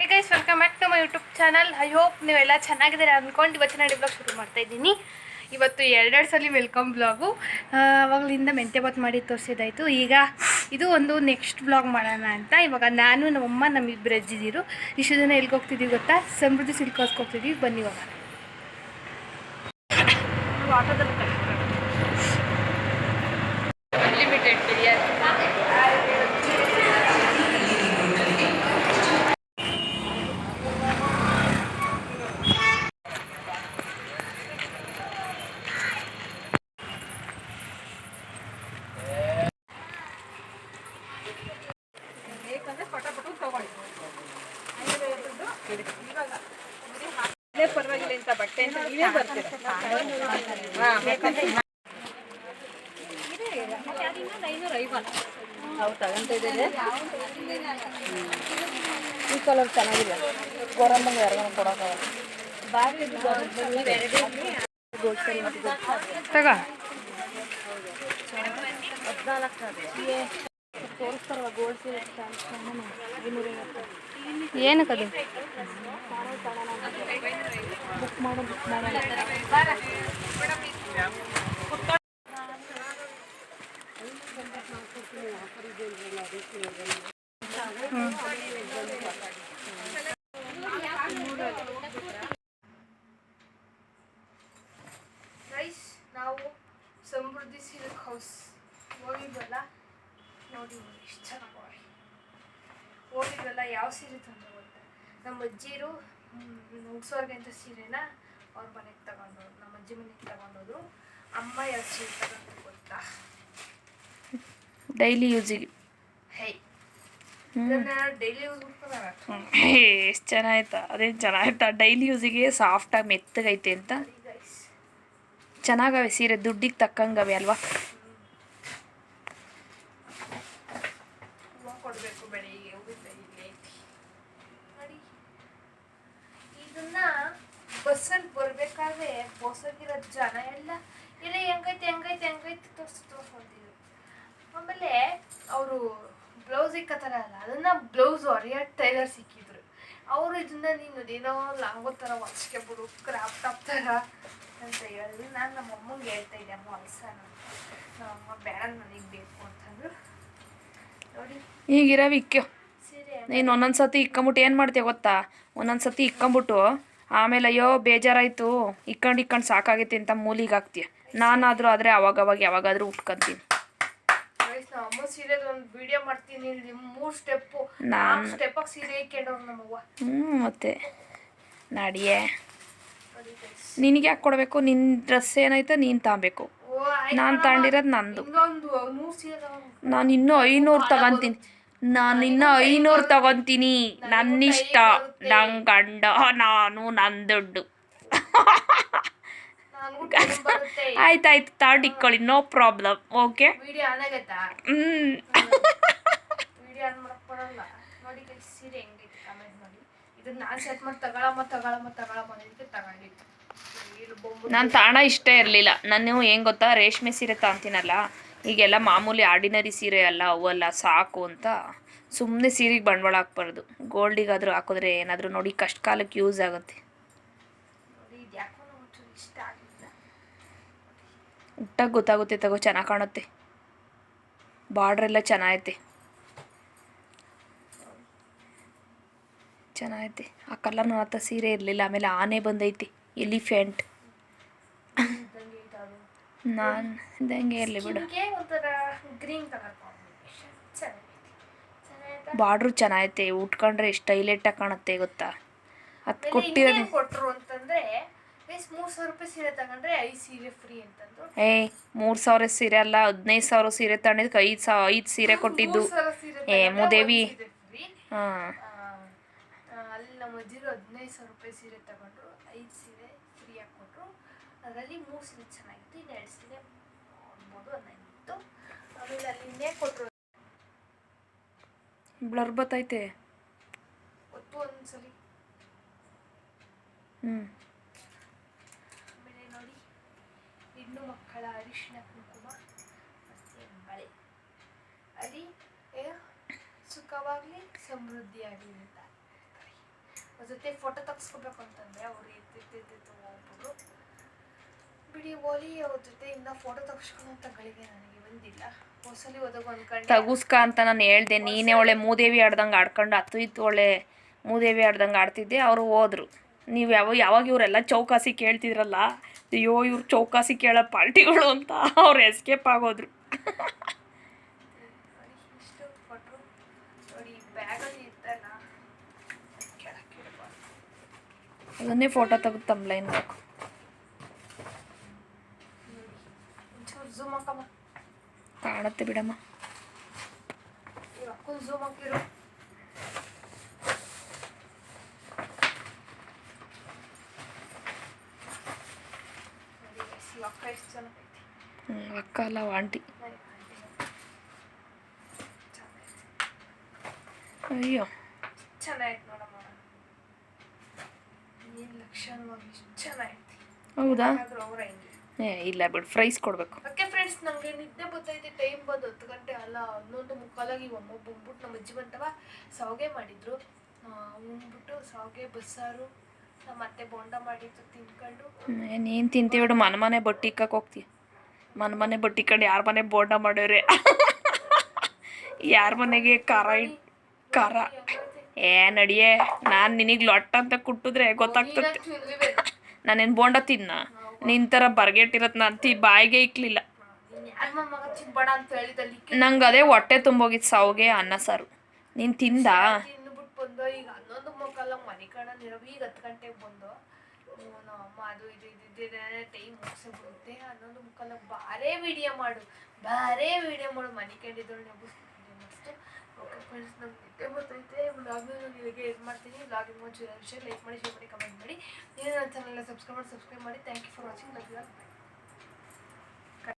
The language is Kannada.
Hey guys welcome back to my YouTube channel I hope ನೀವೆಲ್ಲ ಚೆನ್ನಾಗಿದ್ದೀರಾ ಅಂದ್ಕೊಂಡು ಇವತ್ತು ನಾನು ಬ್ಲಾಗ್ ಶುರು ಮಾಡ್ತಾ ಇದ್ದೀನಿ. ಇವತ್ತು ಎರಡೆರಡು ಸಲ ವೆಲ್ಕಮ್ ಬ್ಲಾಗು ಅವಾಗಲಿಂದ ಮೆಂತ್ಯ ಬಾತ್ ಮಾಡಿ ತೋರಿಸಿದಾಯಿತು ಈಗ ಇದು ಒಂದು ನೆಕ್ಸ್ಟ್ ಬ್ಲಾಗ್ ಮಾಡೋಣ ಅಂತ. ಇವಾಗ ನಾನು ನಮ್ಮಮ್ಮ ನಮ್ಮಿಬ್ಬರು ಅಜ್ಜಿದ್ದೀರು ಇಷ್ಟು ಜನ ಎಲ್ಲಿಗೆ ಹೋಗ್ತಿದ್ದೀವಿ ಗೊತ್ತಾ? ಸಮೃದ್ಧಿ ಸಿಲ್ಕೋಸ್ಗೆ ಹೌಸ್ಗೆ ಹೋಗ್ತಿದ್ದೀವಿ. ಬನ್ನಿ ಇವಾಗ ಬಿರಿಯಾನಿ ಪರವಾಗಿಲ್ಲ ಇಂಥ ಬಟ್ಟೆ ಅಂತ ನೀವೇ ಬರ್ತೀರಾ ನಾವು ತಗೊಂತ ಇದ್ದೇವೆ ಈ ಕಲರ್ ಚೆನ್ನಾಗಿದೆ ಗೋರಮ್ಮಂಗೆ ಯಾರಿಗಾನ ಕೊಡೋಕ್ಕಾಗಲ್ಲ ತಗ ತೋರಿಸ್ತಾರಲ್ಲ ಗೋಲ್ಡ್ ಸೀರೆ ಐನೂರ ಏನಕ್ಕದು ಬುಕ್ ಮಾಡೋ ಬುಕ್ ನಾವು ಸಮೃದ್ಧಿ ಸಿಲ್ಕ್ ಹೌಸ್ ಹೋಗಿದ್ವಲ್ಲ? ನೋಡಿ ಚೆನ್ನಾಗಿ ಹೋಗಿದ್ವಲ್ಲ ಯಾವ ಸೀರೆ ತಂದು ಅಂತ. ನಮ್ಮ ಅಜ್ಜಿರು ಮುಗ್ಸೋರ್ಗೆ ಅಂತ ಸೀರೆನ ಅವ್ರ ಮನೆಗೆ ತಗೊಂಡೋದ್ರು. ನಮ್ಮ ಅಜ್ಜಿ ಮನೆಗೆ ತಗೊಂಡೋದ್ರು. ಅಮ್ಮ ಯಾವ ಸೀರೆ ತಗೊಂಡು ಗೊತ್ತಾ? ಡೈಲಿ ಯೂಸಿಗೆ. ಹೇ ಎಷ್ಟು ಚೆನ್ನಾಯ್ತಾ ಅದೇನು ಚೆನ್ನಾಯ್ತಾ ಡೈಲಿ ಯೂಸಿಗೆ ಸಾಫ್ಟಾಗಿ ಮೆತ್ತಗೈತೆ ಅಂತ. ಚೆನ್ನಾಗವೆ ಸೀರೆ ದುಡ್ಡಿಗೆ ತಕ್ಕಂಗವೆ ಅಲ್ವಾ? ಜನ ಎಲ್ಲ ಇಲ್ಲ ಹೆಂಗೈತೆ ಹೆಂಗೈತೆ ಹೆಂಗೈತೆ ತೋರ್ಸಿ ತೋರ್ಸ್ಕೊಂತಿದ್ರು ಆಮೇಲೆ ಅವರು ಬ್ಲೌಸ್ ಇಕ್ಕತ್ತಾರಲ್ಲ ಅದನ್ನ ಬ್ಲೌಸ್ ಹೊರೆಯೋ ಟೈಲರ್ ಸಿಕ್ಕಿದ್ರು. ಅವರು ಇದನ್ನ ನೀನು ಏನೋ ಲಾಂಗೋ ಥರ ಹೊಲ್ಸ್ಕೊಬಿಡು ಕ್ರಾಪ್ ಟಾಪ್ ಥರ ಅಂತ ಹೇಳಿದ್ರು ನಾನು ನಮ್ಮ ಅಮ್ಮಂಗೆ ಹೇಳ್ತಾ ಇದ್ದೆ ಅಮ್ಮ ಹೊಲ್ಸೋಣ ನಮ್ಮಮ್ಮ ಬೇಡ ನನಗೆ ಬೇಕು ಅಂತಂದ್ರು. ನೋಡಿ. ಇಕ್ಕೋ ಸೀರೆ ನೀನು ಒಂದೊಂದು ಸತಿ ಇಕ್ಕಂಬಿಟ್ಟು ಏನು ಮಾಡ್ತೀಯ ಗೊತ್ತಾ? ಒಂದೊಂದು ಸತಿ ಇಕ್ಕೊಂಬಿಟ್ಟು ಆಮೇಲೆ ಅಯ್ಯೋ ಬೇಜಾರಾಯಿತು. ಇಕ್ಕಂಡು ಇಕ್ಕೊಂಡು ಸಾಕಾಗೈತೆ ಅಂತ ಮೂಲಿಗೆ ಹಾಕ್ತೀಯ. ನಾನಾದರೂ ಆದರೆ ಅವಾಗ ಯಾವಾಗಾದರೂ ಉಟ್ಕೊಂತೀನಿ. ಅಮ್ಮ ಸೀರೆದು ಒಂದು ವಿಡಿಯೋ ಮಾಡ್ತೀನಿ ಇಲ್ಲಿ ಮೂರು ಸ್ಟೆಪ್ಪು ನಾನು ಸ್ಟೆಪ್ಪಾಗಿ ಸೀರೆ ಇಕ್ಕೊಂಡವ್ರು ನಮ್ಮವ್ವ. ಹ್ಞೂ ಮತ್ತೆ? ನಡಿಯೇ. ನೋಡಿ ನಿನಗೆ ಯಾಕೆ ಕೊಡಬೇಕು? ನಿನ್ನ ಡ್ರೆಸ್ ಏನೈತೆ ನೀನು ತಾಂಬೇಕು. ನಾನು. ತಗೊಂಡಿರೋದು ನಂದು. ನಾನು ಇನ್ನೂ ಐನೂರು ತಗೊಂತೀನಿ. ನಾನು ಇನ್ನ ಐನೂರು ತಗೊಂತೀನಿ. ನನ್ನಿಷ್ಟ. ನನ್ನ ಗಂಡ. ನಾನು ನನ್ನ ದುಡ್ಡು. ಆಯ್ತಾಯ್ತು ತಾಡ್ ಇಕ್ಕೊಳ್ಳಿ ನೋ ಪ್ರಾಬ್ಲಮ್ ಓಕೆ ನಾನು ತಾಣ ಇಷ್ಟ ಇರಲಿಲ್ಲ. ನಾನು ಏನು ಗೊತ್ತಾ? ರೇಷ್ಮೆ ಸೀರೆ ತಗೊಂತೀನಲ್ಲ ಈಗೆಲ್ಲ ಮಾಮೂಲಿ ಆರ್ಡಿನರಿ ಸೀರೆ ಅಲ್ಲ ಅವಲ್ಲ ಸಾಕು ಅಂತ ಸುಮ್ಮನೆ ಸೀರೆಗೆ ಬಂಡವಾಳ ಹಾಕ್ಬಾರ್ದು. ಗೋಲ್ಡಿಗಾದರೂ ಹಾಕಿದ್ರೆ ಏನಾದರೂ ನೋಡಿ, ಕಷ್ಟ ಕಾಲಕ್ಕೆ ಯೂಸ್ ಆಗುತ್ತೆ. ಉಟ್ಟಾಗ ಗೊತ್ತಾಗುತ್ತೆ ತಗೋ, ಚೆನ್ನಾಗಿ ಕಾಣುತ್ತೆ. ಬಾರ್ಡ್ರ್ ಎಲ್ಲ ಚೆನ್ನಾಗೈತೆ. ಚೆನ್ನಾಗೈತೆ. ಆ ಕಲರ್ ಆತ ಸೀರೆ ಇರಲಿಲ್ಲ, ಆಮೇಲೆ ಆನೆ ಬಂದೈತಿ ಎಲಿಫೆಂಟ್ ನಾನು ಇದ್ದಂಗೆ ಇರಲಿ ಬಿಡು. ಬಾರ್ಡ್ರು ಚೆನ್ನಾಗೈತೆ. ಉಟ್ಕೊಂಡ್ರೆ ಎಷ್ಟು ಹೈಲೈಟಾಗಿ ಕಾಣುತ್ತೆ ಗೊತ್ತಾ? ಅದು ಕೊಟ್ಟಿರೋದು ಅಂತಂದ್ರೆ ಬೇಸ್ ಸಾವಿರ ರೂಪಾಯಿ ಸೀರೆ ತಗೊಂಡ್ರೆ ಐದು ಸೀರೆ ಫ್ರೀ ಅಂತಂದು ಏಯ್ ಮೂರು ಸಾವಿರ ಸೀರೆ ಅಲ್ಲ ಹದಿನೈದು ಸಾವಿರ ಸೀರೆ ತಗೊಂಡಿದ್ದಕ್ಕೆ ಐದು ಸಾವಿರ ಐದು ಸೀರೆ ಕೊಟ್ಟಿದ್ದು. ಮೂರ್ ಏ, ಮುದೇವಿ. ಹಾಂ. ಅಲ್ಲಿ ನಮ್ಮ ಅಜ್ಜಿರು ಹದಿನೈದು ಸಾವಿರ ರೂಪಾಯಿ ಸೀರೆ ತಗೊಂಡ್ರು ಐದು ಸೀರೆ ಫ್ರೀ ಅದರಲ್ಲಿ ಮೂರು ಸೀರೆ ಸೀರೆ ನೋಡ್ಬೋದು ಅನ್ನಂಗಿತ್ತು ಆಮೇಲೆ ಅಲ್ಲಿ ಇನ್ನೇ ಕೊಟ್ರು. ಬ್ಲರ್ ಬತ್ತೈತೆ ಒತ್ತು ಒಂದ್ಸಲಿ. ಹ್ಞೂ ಆಮೇಲೆ ನೋಡಿ ಹೆಣ್ಣು ಮಕ್ಕಳ ಅರಿಶಿನ ಕುಂಕುಮ ಮತ್ತೆ ಬಳೆ. ಅಲ್ಲಿ ಏ, ಸುಖವಾಗ್ಲಿ ಸಮೃದ್ಧಿಯಾಗಲಿ ಅಂತ. ಜೊತೆ ಫೋಟೋ ತೆಗ್ಸ್ಕೋಬೇಕು ಅಂತಂದ್ರೆ ಅವ್ರು ಇದ್ದಿದ್ದು ಒಬ್ಬರು ಬಿಡಿ ಫೋಟೋ ನನಗೆ ಬಂದಿಲ್ಲ. ಹೊಸಲಿ ತಗುಸ್ಕ ಅಂತ ನಾನು ಹೇಳ್ದೆ ನೀನೇ ಒಳ್ಳೆ ಮೂದೇವಿ ಆಡ್ದಂಗೆ ಆಡ್ಕೊಂಡು ಹತ್ತು ಇತ್ತು ಒಳ್ಳೆ ಮೂದೇವಿ ಆಡ್ದಂಗೆ ಆಡ್ತಿದ್ದೆ ಅವರು ಹೋದ್ರು. ನೀವು ಯಾವ ಯಾವಾಗ ಇವರೆಲ್ಲ ಚೌಕಾಸಿ ಕೇಳ್ತಿದ್ರಲ್ಲ? ಅಯ್ಯೋ ಇವ್ರು ಚೌಕಾಸಿ ಕೇಳೋ ಪಾರ್ಟಿಗಳು ಅಂತ ಅವ್ರು ಎಸ್ಕೇಪ್ ಆಗೋದ್ರು. ಅದನ್ನೇ ಫೋಟೋ ತೆಗ್ದು ತಮ್ಮ ಇತ್ತಲ್ಲ ಬೇಕು ಅದನ್ನೇ ಫೋಟೋ ತೆಗೆದು ತಮ್ಲೈನ್ ಹಾಕು ನೋಡಿ ಒಂಚೂರು ಝೂಮ್ ಹಾಕಮ್ಮ. ಕಾಣುತ್ತೆ ಬಿಡಮ್ಮ. ಅಕ್ಕನ ಝೂಮ್ ಹಾಕಿರು. ಅಕ್ಕ ಅಲ್ಲ ಆಂಟಿ. ಅಯ್ಯೋ. ಚೆನ್ನಾಗಿತ್ತು ನೋಡಮ್ಮ. ಏನು ಲಕ್ಷಣವಾಗಿ ಎಷ್ಟು ಚೆನ್ನಾಗೈತಿ. ಹೌದಾ? ಅವ್ರ ಹಿಂಗೆ ಇಲ್ಲ ಬಿಡು ಫ್ರೈಸ್ ಕೊಡಬೇಕು. ಓಕೆ ಫ್ರೆಂಡ್ಸ್ ನನಗೆ ನಿದ್ದೆ ಬರ್ತೈತೆ ಟೈಮ್ ಬಂದು ಹತ್ತು ಗಂಟೆ ಅಲ್ಲ ಹನ್ನೊಂದು ಮುಕ್ಕಾಲಾಗಿ ಒಮ್ಮ ಬಂದ್ಬಿಟ್ಟು ನಮ್ಮ ಅಜ್ಜಿ ಬಂತವ ಸಾವಿಗೆ ಮಾಡಿದ್ರು. ಆ, ಉಣ್ಬಿಟ್ಟು ಸಾವಿಗೆ ಬಸ್ಸಾರು ನಮ್ಮ ಅತ್ತೆ ಬೋಂಡ ಮಾಡಿದ್ದು ತಿನ್ಕೊಂಡು ನೀನು ತಿಂತೀವಿ ಬಿಡು ಮನೆ ಮನೆ ಬಟ್ಟಿ ಇಕ್ಕಕ್ಕೆ ಹೋಗ್ತೀಯ. ಮನೆ ಮನೆ ಬಟ್ಟಿ ಕಂಡು ಯಾರ ಮನೆ ಬೋಂಡ ಮಾಡೋರೆ? ಯಾರ ಮನೆಗೆ ಖಾರ ಇಟ್ಟು ಖಾರ? ಏ ನಡಿಯೇ ನಾನು ನಿನಗೆ ಲೊಟ್ಟ ಅಂತ ಕುಟ್ಟಿದ್ರೆ ಗೊತ್ತಾಗ್ತದೆ. ನಾನೇನು ಬೋಂಡ ತಿನ್ನ? ನಿನ್ ಥರ ಬರ್ಗೆಟ್ಟಿರತ್ ನಾನು ತಿ ಬಾಯಿಗೆ ಇಕ್ಲಿಲ್ಲ. ನಂಗೆ ಅದೇ ಹೊಟ್ಟೆ ತುಂಬೋಗಿತ್ತು ಸಾವಿಗೆ ಅನ್ನ ಸಾರು. ನೀನು ತಿಂದ? ಬಂದು. ಈಗ ಹನ್ನೊಂದು ಮುಕ್ಕಾಲ ಮನೆ ಕಣ ನಿರವ ಈಗ ಹತ್ತು ಗಂಟೆಗೆ ಬಂದು. ನಮ್ಮ ಅಮ್ಮ ಅದು ಇದು ಇದ್ದಿದ್ದೇ ಟೈಮ್ ಮುಗಿಸಿ ಬಿಡುತ್ತೆ. ಹನ್ನೊಂದು ಮುಕ್ಕಾಲ ಬಾರೇ ವಿಡಿಯೋ ಮಾಡು. ಬಾರೇ ವಿಡಿಯೋ ಮಾಡು. ಮನೆ ಮಸ್ತು ಓಕೆ ಫ್ರೆಂಡ್ಸ್ ನಂಗೆ ನಿದ್ದೆ ಬರ್ತೈತೆ ಇಲ್ಲಿಗೆ ಇದು ಮಾಡ್ತೀನಿ. ವ್ಲಾಗಿಂಗ್ ಮುಂಚೆ ಶೇರ್ ಲೈಕ್ ಮಾಡಿ ಶೇರ್ ಮಾಡಿ ಕಮೆಂಟ್ ಮಾಡಿ. ನೀವು ನನ್ನ ಚಾನಲ್ನ ಸಬ್ಸ್ಕ್ರೈಬ್ ಮಾಡಿ ಸಬ್ಸ್ಕ್ರೈಬ್ ಮಾಡಿ. Thank you for watching love